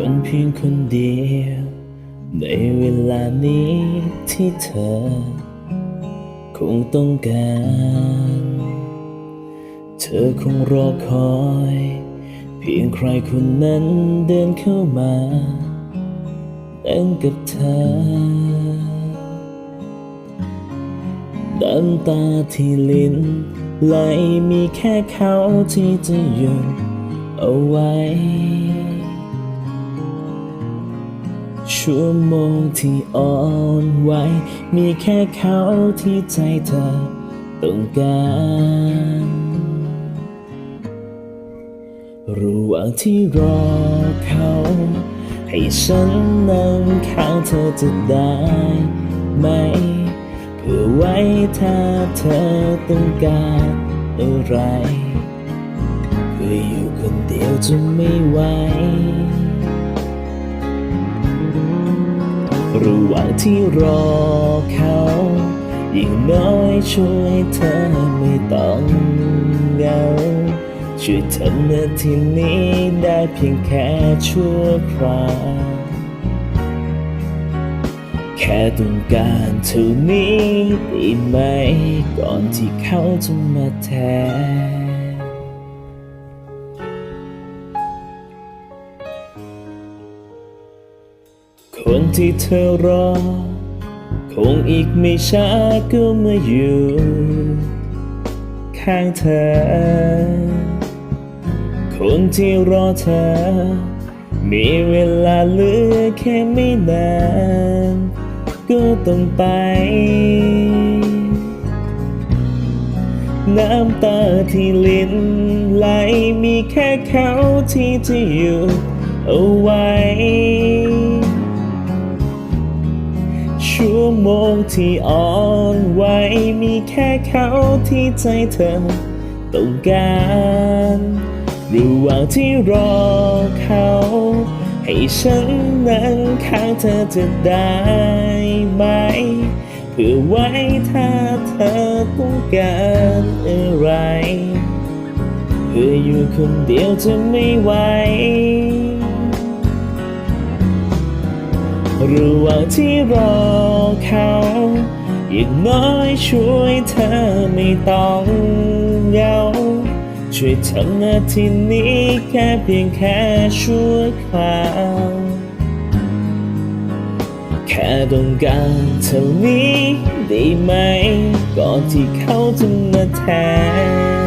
คนเพียงคนเดียว ในเวลานี้ที่เธอ คงต้องการ เธอคงรอคอย เพียงใครคนนั้นเดินเข้ามานั่งกับเธอน้ำตาที่ลิ้นไหลมีแค่เขาที่จะหยุดเอาไว้ ชั่วโมงที่อ่อนไหวมีแค่เขาที่ใจเธอต้องการระหว่างที่รอเขา ให้ฉันนั่งข้างเธอจะได้ไหม เพื่อไว้ถ้าเธอต้องการอะไร เพื่ออยู่คนเดียวจะไม่ไหว ระหว่างที่รอเขายิ่งน้อยช่วยเธอไม่ต้องเหงาช่วยทำหน้าที่นี้ได้เพียงแค่ชั่วคราวแค่ต้องการเท่านี้ได้ไหม ก่อนที่เขาจะมาแทน ที่เธอรอ คงอีกไม่ช้าก็มาอยู่ ข้างเธอ คนที่รอเธอ มีเวลาเหลือแค่ไม่นาน ก็ต้องไป น้ำตาที่ลิ้นไหลมีแค่เขาที่จะอยู่เอาไว้ ชั่วโมงที่อ่อนไหวมีแค่เขาที่ใจเธอต้องการระหว่างที่รอเขา ให้ฉันนั่งข้างเธอจะได้ไหม เพื่อไว้ถ้าเธอต้องการอะไร เพื่ออยู่คนเดียวจะไม่ไหว ระหว่างที่รอเขาอย่างน้อยช่วยเธอไม่ต้องเหงาช่วยทำหน้าที่นี้แค่เพียงแค่ชั่วคราวแค่ต้องการเท่านี้ได้ไหม ก่อนที่เขาจะมาแทน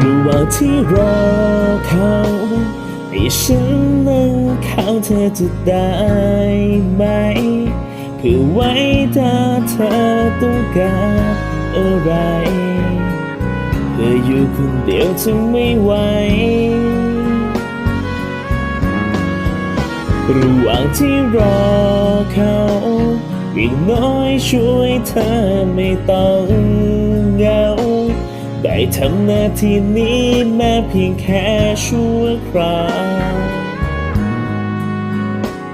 ระหว่างที่รอเขาให้ฉันนั่งข้าเธอจะได้ไหม เพื่อไว้ถ้าเธอต้องการอะไร เพื่ออยู่คนเดียวจะไม่ไหวระหว่างที่รอเขาอย่างน้อยช่วยเธอไม่ต้องเหงา ได้ทำหน้าที่นี้แม้เพียงแค่ชั่วคราว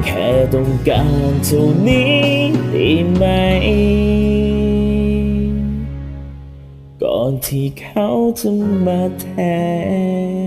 แค่ต้องการเท่านี้ได้ไหม ก่อนที่เขาจะมาแทน